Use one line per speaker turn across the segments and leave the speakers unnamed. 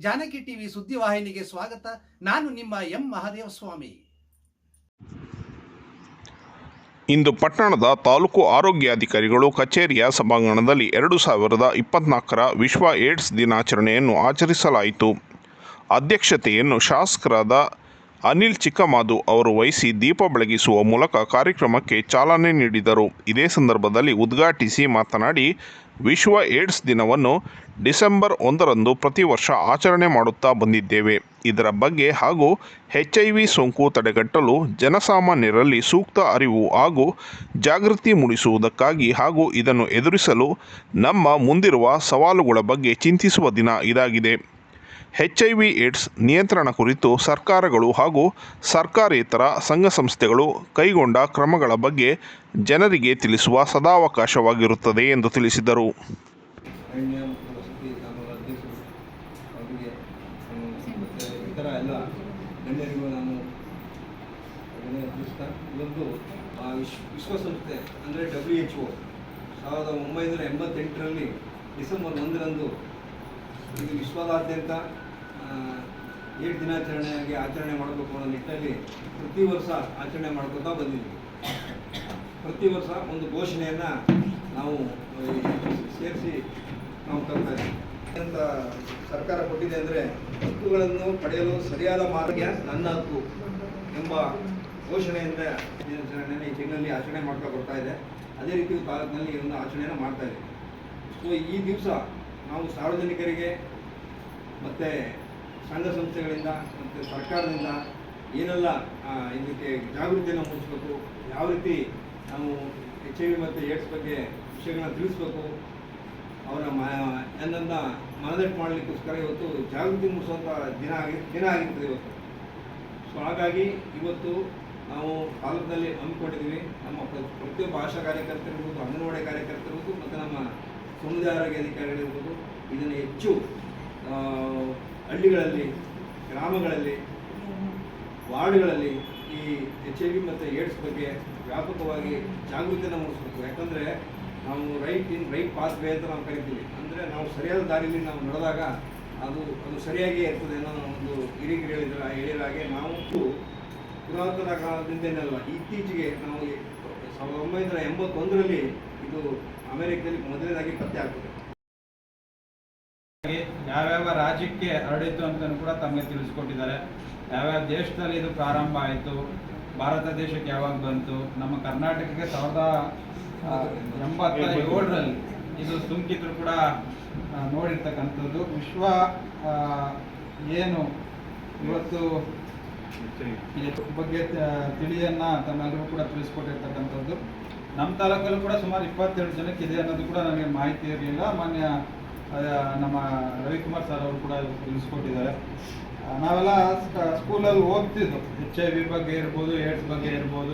Janaki TV ಸುದ್ದಿವಾಹಿನಿಗೆ ಸ್ವಾಗತ. ನಾನು ನಿಮ್ಮ ಎಂ. ಮಹಾದೇವ ಸ್ವಾಮಿ.
ಇಂದು ಪಟ್ಟಣದ ತಾಲೂಕು ಆರೋಗ್ಯಾಧಿಕಾರಿಗಳು ಕಚೇರಿಯ ಸಭಾಂಗಣದಲ್ಲಿ ಎರಡು ಸಾವಿರದ ಇಪ್ಪತ್ನಾಲ್ಕರ ವಿಶ್ವ ಏಡ್ಸ್ ದಿನಾಚರಣೆಯನ್ನು ಆಚರಿಸಲಾಯಿತು. ಅಧ್ಯಕ್ಷತೆಯನ್ನು ಶಾಸಕರಾದ ಅನಿಲ್ ಚಿಕ್ಕಮಾದು ಅವರು ವಹಿಸಿ ದೀಪ ಬೆಳಗಿಸುವ ಮೂಲಕ ಕಾರ್ಯಕ್ರಮಕ್ಕೆ ಚಾಲನೆ ನೀಡಿದರು. ಇದೇ ಸಂದರ್ಭದಲ್ಲಿ ಉದ್ಘಾಟಿಸಿ ಮಾತನಾಡಿ, ವಿಶ್ವ ಏಡ್ಸ್ ದಿನವನ್ನು ಡಿಸೆಂಬರ್ ಒಂದರಂದು ಪ್ರತಿ ವರ್ಷ ಆಚರಣೆ ಮಾಡುತ್ತಾ ಬಂದಿದ್ದೇವೆ. ಇದರ ಬಗ್ಗೆ ಹಾಗೂ ಎಚ್ ಐ ವಿ ಸೋಂಕು ತಡೆಗಟ್ಟಲು ಜನಸಾಮಾನ್ಯರಲ್ಲಿ ಸೂಕ್ತ ಅರಿವು ಹಾಗೂ ಜಾಗೃತಿ ಮೂಡಿಸುವುದಕ್ಕಾಗಿ ಹಾಗೂ ಇದನ್ನು ಎದುರಿಸಲು ನಮ್ಮ ಮುಂದಿರುವ ಸವಾಲುಗಳ ಬಗ್ಗೆ ಚಿಂತಿಸುವ ದಿನ ಇದಾಗಿದೆ. ಎಚ್ ಐ ವಿ ಏಡ್ಸ್ ನಿಯಂತ್ರಣ ಕುರಿತು ಸರ್ಕಾರಗಳು ಹಾಗೂ ಸರ್ಕಾರೇತರ ಸಂಘ ಸಂಸ್ಥೆಗಳು ಕೈಗೊಂಡ ಕ್ರಮಗಳ ಬಗ್ಗೆ ಜನರಿಗೆ ತಿಳಿಸುವ ಸದಾವಕಾಶವಾಗಿರುತ್ತದೆ ಎಂದು ತಿಳಿಸಿದರು
ವಿಶ್ವಸಂಸ್ಥೆ ಅಂದರೆ ಡಬ್ಲ್ಯೂ ಎಚ್ ಒ ಸಾವಿರದ ಒಂಬೈನೂರ ಎಂಬತ್ತೆಂಟರಲ್ಲಿ ಡಿಸೆಂಬರ್ ಒಂದರಂದು ಇದು ವಿಶ್ವದಾದ್ಯಂತ ಏಳು ದಿನಾಚರಣೆಯಾಗಿ ಆಚರಣೆ ಮಾಡಬೇಕು ಅನ್ನೋ ನಿಟ್ಟಿನಲ್ಲಿ ಪ್ರತಿ ವರ್ಷ ಆಚರಣೆ ಮಾಡ್ಕೊತಾ ಬಂದಿದ್ದೀವಿ. ಪ್ರತಿ ವರ್ಷ ಒಂದು ಘೋಷಣೆಯನ್ನು ನಾವು ಸೇರಿಸಿ ನಾವು ತರ್ತಾ ಇದ್ದೀವಿ. ಅಂತ ಸರ್ಕಾರ ಕೊಟ್ಟಿದೆ ಅಂದರೆ ಹಕ್ಕುಗಳನ್ನು ಪಡೆಯಲು ಸರಿಯಾದ ಮಾರ್ಗ ನನ್ನ ಹಕ್ಕು ಎಂಬ ಘೋಷಣೆಯಿಂದ ದಿನಾಚರಣೆಯನ್ನು ಈ ತಿಂಗಳಲ್ಲಿ ಆಚರಣೆ ಮಾಡ್ತಾ ಬರ್ತಾ ಇದೆ. ಅದೇ ರೀತಿ ತಾಲೂಕಿನಲ್ಲಿ ಒಂದು ಆಚರಣೆಯನ್ನು ಮಾಡ್ತಾ ಇದೆ ಸೊ ಈ ದಿವಸ ನಾವು ಸಾರ್ವಜನಿಕರಿಗೆ ಮತ್ತು ಸಂಘ ಸಂಸ್ಥೆಗಳಿಂದ ಮತ್ತು ಸರ್ಕಾರದಿಂದ ಏನೆಲ್ಲ ಇದಕ್ಕೆ ಜಾಗೃತಿಯನ್ನು ಮೂಡಿಸಬೇಕು, ಯಾವ ರೀತಿ ನಾವು ಎಚ್ ಐ ವಿ ಮತ್ತು ಏಡ್ಸ್ ಬಗ್ಗೆ ವಿಷಯಗಳನ್ನ ತಿಳಿಸ್ಬೇಕು, ಅವರ ಮ ನನ್ನನ್ನ ಮನದಟ್ಟು ಮಾಡಲಿಕ್ಕೋಸ್ಕರ ಇವತ್ತು ಜಾಗೃತಿ ಮೂಡಿಸುವಂಥ ದಿನ ಆಗಿ, ದಿನ ಆಗಿರ್ತದೆ ಇವತ್ತು. ಸೊ ಹಾಗಾಗಿ ಇವತ್ತು ನಾವು ತಾಲೂಕಿನಲ್ಲಿ ಹಮ್ಮಿಕೊಂಡಿದ್ದೀವಿ. ನಮ್ಮ ಪ್ರ- ಪ್ರತಿಯೊಬ್ಬ ಆಶಾ ಕಾರ್ಯಕರ್ತರಿರ್ಬೋದು, ಅಂಗನವಾಡಿ ಕಾರ್ಯಕರ್ತರಿರ್ಬೋದು, ಮತ್ತು ನಮ್ಮ ಸಮುದಾಯ ಆರೋಗ್ಯ ಅಧಿಕಾರಿಗಳಿರ್ಬೋದು ಇದನ್ನು ಹೆಚ್ಚು ಹಳ್ಳಿಗಳಲ್ಲಿ, ಗ್ರಾಮಗಳಲ್ಲಿ, ವಾರ್ಡ್ಗಳಲ್ಲಿ ಈ ಎಚ್ ಐ ವಿ ಮತ್ತು ಏಡ್ಸ್ ಬಗ್ಗೆ ವ್ಯಾಪಕವಾಗಿ ಜಾಗೃತಿಯನ್ನು ಮೂಡಿಸ್ಬೇಕು. ಯಾಕಂದರೆ ನಾವು right in, right pass way ಅಂತ ನಾವು ಕರಿತೀವಿ. ಅಂದರೆ ನಾವು ಸರಿಯಾದ ದಾರಿಯಲ್ಲಿ ನಾವು ನಡೆದಾಗ ಅದು ಅದು ಸರಿಯಾಗಿ ಇರ್ತದೆ ಅನ್ನೋ ಒಂದು ಹಿರಿಗಿರಿ ಹೇಳಿದ್ರೆ ಹೇಳಿದ ಹಾಗೆ ನಾವು ಪುರಾತನ ಕಾಲದಿಂದೇನಲ್ಲ, ಇತ್ತೀಚೆಗೆ ನಾವು ಸಾವಿರದ ಒಂಬೈನೂರ ಎಂಬತ್ತೊಂದರಲ್ಲಿ ಇದು ಅಮೆರಿಕದಲ್ಲಿ ಮೊದಲನೇದಾಗಿ ಪತ್ತೆ ಆಗ್ತದೆ.
ಯಾವ್ಯಾವ ರಾಜ್ಯಕ್ಕೆ ಹರಡಿತು ಅಂತ ಕೂಡ ತಮಗೆ ತಿಳಿಸ್ಕೊಟ್ಟಿದ್ದಾರೆ. ಯಾವ್ಯಾವ ದೇಶದಲ್ಲಿ ಇದು ಪ್ರಾರಂಭ ಆಯಿತು, ಭಾರತ ದೇಶಕ್ಕೆ ಯಾವಾಗ ಬಂತು, ನಮ್ಮ ಕರ್ನಾಟಕಕ್ಕೆ ಸಾವಿರದ ಎಂಬತ್ತ ಏಳರಲ್ಲಿ ಇದು ಸುಂಕಿತರು ಕೂಡ ನೋಡಿರ್ತಕ್ಕಂಥದ್ದು. ವಿಶ್ವ ಏನು ಇವತ್ತು ಬಗ್ಗೆ ತಿಳಿಯನ್ನು ತಮ್ಮೆಲ್ಲರೂ ಕೂಡ ತಿಳಿಸ್ಕೊಟ್ಟಿರ್ತಕ್ಕಂಥದ್ದು. ನಮ್ಮ ತಾಲೂಕಲ್ಲೂ ಕೂಡ ಸುಮಾರು ಇಪ್ಪತ್ತೆರಡು ಜನಕ್ಕೆ ಇದೆ ಅನ್ನೋದು ಕೂಡ ನನಗೆ ಮಾಹಿತಿ ಇರಲಿಲ್ಲ. ಮಾನ್ಯ ನಮ್ಮ ರವಿಕುಮಾರ್ ಸರ್ ಅವರು ಕೂಡ ತಿಳಿಸ್ಕೊಟ್ಟಿದ್ದಾರೆ. ನಾವೆಲ್ಲ ಸ್ಕ- ಸ್ಕೂಲಲ್ಲಿ ಓದ್ತಿದ್ದು ಎಚ್ ಐ ವಿ ಬಗ್ಗೆ ಇರ್ಬೋದು ಏಡ್ಸ್ ಬಗ್ಗೆ ಇರ್ಬೋದು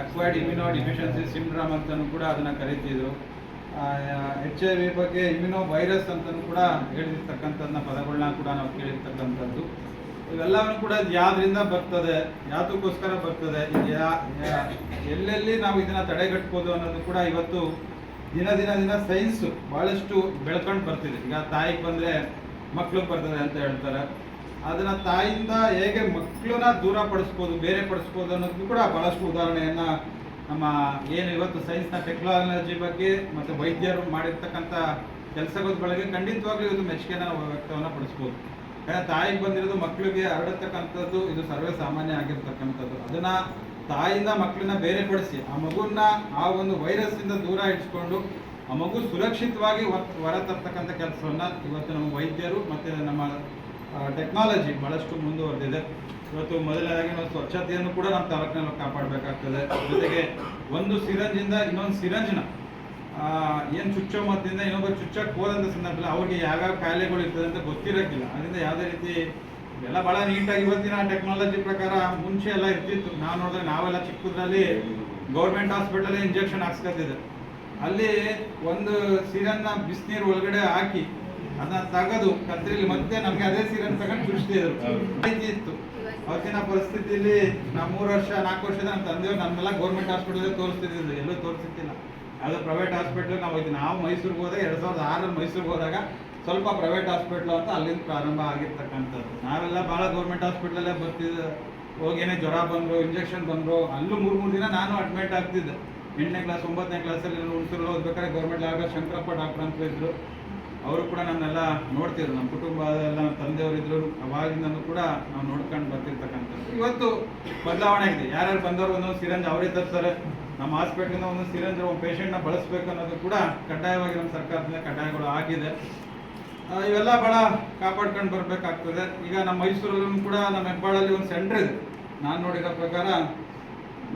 ಅಕ್ವೈರ್ಡ್ ಇಮ್ಯುನೋ ಡಿಫಿಷಿಯನ್ಸಿ ಸಿಂಡ್ರಾಮ್ ಅಂತಲೂ ಕೂಡ ಅದನ್ನು ಕರಿತಿದ್ರು ಎಚ್ ಐ ವಿ ಬಗ್ಗೆ ಇಮ್ಯುನೋ ವೈರಸ್ ಅಂತಲೂ ಕೂಡ ಹೇಳಿರ್ತಕ್ಕಂಥದ್ದನ್ನ ಪದಗಳನ್ನ ಕೂಡ ನಾವು ಕೇಳಿರ್ತಕ್ಕಂಥದ್ದು. ಇವೆಲ್ಲವನ್ನು ಕೂಡ ಇದು ಯಾವ್ದ್ರಿಂದ ಬರ್ತದೆ, ಯಾತಕ್ಕೋಸ್ಕರ ಬರ್ತದೆ ಎಲ್ಲೆಲ್ಲಿ ನಾವು ಇದನ್ನ ತಡೆಗಟ್ಬೋದು ಅನ್ನೋದು ಕೂಡ ಇವತ್ತು ದಿನ ದಿನ ದಿನ ಸೈನ್ಸ್ ಬಹಳಷ್ಟು ಬೆಳ್ಕೊಂಡು ಬರ್ತಿದೆ. ಈಗ ತಾಯಿಗೆ ಬಂದ್ರೆ ಮಕ್ಳಿಗೆ ಬರ್ತದೆ ಅಂತ ಹೇಳ್ತಾರೆ. ಅದನ್ನ ತಾಯಿಯಿಂದ ಹೇಗೆ ಮಕ್ಕಳನ್ನ ದೂರ ಪಡಿಸ್ಬೋದು, ಬೇರೆ ಪಡಿಸ್ಬೋದು ಅನ್ನೋದು ಕೂಡ ಬಹಳಷ್ಟು ಉದಾಹರಣೆಯನ್ನ ನಮ್ಮ ಏನು ಇವತ್ತು ಸೈನ್ಸ್ನ ಟೆಕ್ನಾಲಜಿ ಬಗ್ಗೆ ಮತ್ತು ವೈದ್ಯರು ಮಾಡಿರ್ತಕ್ಕಂಥ ಕೆಲಸಗಳ ಬಗ್ಗೆ ಖಂಡಿತವಾಗ್ಲೂ ಇವತ್ತು ಮೆಚ್ಚುಗೆನ ವ್ಯಕ್ತವನ್ನ ಪಡಿಸ್ಬೋದು. ತಾಯಿಗೆ ಬಂದಿರೋದು ಮಕ್ಕಳಿಗೆ ಹರಡತಕ್ಕಂಥದ್ದು, ಇದು ಸರ್ವೇ ಸಾಮಾನ್ಯ ಆಗಿರ್ತಕ್ಕಂಥದ್ದು. ಅದನ್ನ ತಾಯಿಯಿಂದ ಮಕ್ಕಳನ್ನ ಬೇರೆಪಡಿಸಿ ಆ ಮಗುನ ಆ ಒಂದು ವೈರಸ್ ಇಂದ ದೂರ ಇಟ್ಕೊಂಡು ಆ ಮಗು ಸುರಕ್ಷಿತವಾಗಿ ಹೊರ ತರ್ತಕ್ಕಂಥ ಕೆಲಸವನ್ನ ಇವತ್ತು ನಮ್ಮ ವೈದ್ಯರು ಮತ್ತೆ ನಮ್ಮ ಟೆಕ್ನಾಲಜಿ ಬಹಳಷ್ಟು ಮುಂದುವರೆದಿದೆ. ಇವತ್ತು ಮೊದಲನೇದಾಗಿ ನಾವು ಸ್ವಚ್ಛತೆಯನ್ನು ಕೂಡ ನಮ್ಮ ತಾಲೂಕಿನಲ್ಲಿ ಕಾಪಾಡಬೇಕಾಗ್ತದೆ. ಜೊತೆಗೆ ಒಂದು ಸಿರಂಜಿಂದ ಇನ್ನೊಂದು ಸಿರಂಜ್ನ ಏನ್ ಚುಚ್ಚೋ ಮದ್ದಿಂದ ಇನ್ನೊಬ್ಬರು ಚುಚ್ಚಕ್ಕೆ ಹೋದಂತ ಸಂದರ್ಭದಲ್ಲಿ ಅವ್ರಿಗೆ ಯಾವ್ಯಾವ ಕಾಯಿಲೆಗಳು ಇರ್ತದೆ ಅಂತ ಗೊತ್ತಿರಕ್ಕಿಲ್ಲ. ಅದರಿಂದ ಯಾವುದೇ ರೀತಿ ಎಲ್ಲ ಬಹಳ ನೀಟಾಗಿ ಇವತ್ತಿನ ಟೆಕ್ನಾಲಜಿ ಪ್ರಕಾರ ಮುಂಚೆ ಎಲ್ಲ ಇರ್ತಿತ್ತು. ನಾವು ನೋಡಿದ್ರೆ ನಾವೆಲ್ಲ ಚಿಕ್ಕದ್ರಲ್ಲಿ ಗೌರ್ಮೆಂಟ್ ಹಾಸ್ಪಿಟಲ್ ಇಂಜೆಕ್ಷನ್ ಹಾಕ್ಸ್ಕೊತಿದ್ದೆ ಅಲ್ಲಿ ಒಂದು ಸಿರನ್ನ ಬಿಸಿನೀರು ಒಳಗಡೆ ಹಾಕಿ ಅದನ್ನ ತೆಗೆದು ಕತ್ರಿಲಿ ಮತ್ತೆ ನಮ್ಗೆ ಅದೇ ಸೀರನ್ ತಗೊಂಡು ಚುಚ್ತಿದ್ರು ಇತ್ತು. ಅವತ್ತಿನ ಪರಿಸ್ಥಿತಿಯಲ್ಲಿ ನಾ ಮೂರು ವರ್ಷ ನಾಲ್ಕು ವರ್ಷದ ನಮ್ಮ ತಂದೆಯವ್ರು ನಮ್ಮೆಲ್ಲ ಗೌರ್ಮೆಂಟ್ ಹಾಸ್ಪಿಟಲ್ ತೋರಿಸ್ತಿದ್ರು. ಎಲ್ಲೂ ತೋರಿಸ್ತಿಲ್ಲ ಯಾವುದೋ ಪ್ರೈವೇಟ್ ಹಾಸ್ಪಿಟ್ಲ್ ನಾವು ಇದು ನಾವು ಮೈಸೂರಿಗೆ ಹೋದೆ ಎರಡು ಸಾವಿರದ ಆರಲ್ಲಿ ಮೈಸೂರಿಗೆ ಹೋದಾಗ ಸ್ವಲ್ಪ ಪ್ರೈವೇಟ್ ಹಾಸ್ಪಿಟ್ಲು ಅಂತ ಅಲ್ಲಿಂದ ಪ್ರಾರಂಭ ಆಗಿರ್ತಕ್ಕಂಥದ್ದು. ನಾವೆಲ್ಲ ಭಾಳ ಗೌರ್ಮೆಂಟ್ ಹಾಸ್ಪಿಟ್ಲಲ್ಲೇ ಬರ್ತಿದ್ದೆ, ಹೋಗೇನೆ ಜ್ವರ ಬಂದರು ಇಂಜೆಕ್ಷನ್ ಬಂದರು, ಅಲ್ಲೂ ಮೂರು ಮೂರು ದಿನ ನಾನು ಅಡ್ಮಿಟ್ ಆಗ್ತಿದ್ದೆ. ಎಂಟನೇ ಕ್ಲಾಸ್ ಒಂಬತ್ತನೇ ಕ್ಲಾಸಲ್ಲಿ ಹುಡುಗರು ಓದ್ಬೇಕಾದ್ರೆ ಗೌರ್ಮೆಂಟ್ ಆಗ ಶಂಕರಪ್ಪ ಡಾಕ್ಟರ್ ಅಂತ ಇದ್ರು. ಅವರು ಕೂಡ ನನ್ನೆಲ್ಲ ನೋಡ್ತಿದ್ರು. ನಮ್ಮ ಕುಟುಂಬ ಎಲ್ಲ ನಮ್ಮ ತಂದೆಯವರಿದ್ರು ಅವಾಗಿಂದನೂ ಕೂಡ ನಾವು ನೋಡ್ಕೊಂಡು ಬರ್ತಿರ್ತಕ್ಕಂಥದ್ದು. ಇವತ್ತು ಬದಲಾವಣೆ ಇದೆ ಯಾರ್ಯಾರು ಬಂದವರು ಒಂದೊಂದು ಸಿರಂಜ್ ಅವರೇ ತರ್ತಾರೆ. ನಮ್ಮ ಹಾಸ್ಪಿಟ್ಲಿಂದ ಒಂದು ಸಿಲಿಂಡರ್ ಒಂದು ಪೇಷೆಂಟ್ನ ಬಳಸಬೇಕು ಅನ್ನೋದು ಕೂಡ ಕಡ್ಡಾಯವಾಗಿ ನಮ್ಮ ಸರ್ಕಾರದಿಂದ ಕಡ್ಡಾಯಗಳು ಆಗಿದೆ. ಇವೆಲ್ಲ ಭಾಳ ಕಾಪಾಡ್ಕೊಂಡು ಬರಬೇಕಾಗ್ತದೆ. ಈಗ ನಮ್ಮ ಮೈಸೂರಲ್ಲೂ ಕೂಡ ನಮ್ಮ ಹೆಬ್ಬಾಳಲ್ಲಿ ಒಂದು ಸೆಂಟ್ರ್ ಇದೆ. ನಾನು ನೋಡಿರೋ ಪ್ರಕಾರ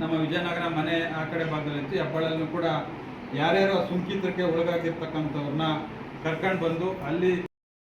ನಮ್ಮ ವಿಜಯನಗರ ಮನೆ ಆ ಕಡೆ ಭಾಗದಲ್ಲಿತ್ತು ಹೆಬ್ಬಾಳಲ್ಲೂ ಕೂಡ ಯಾರ್ಯಾರು ಸೋಂಕಿತರಿಗೆ ಒಳಗಾಗಿರ್ತಕ್ಕಂಥವ್ರನ್ನ ಕರ್ಕೊಂಡು ಬಂದು ಅಲ್ಲಿ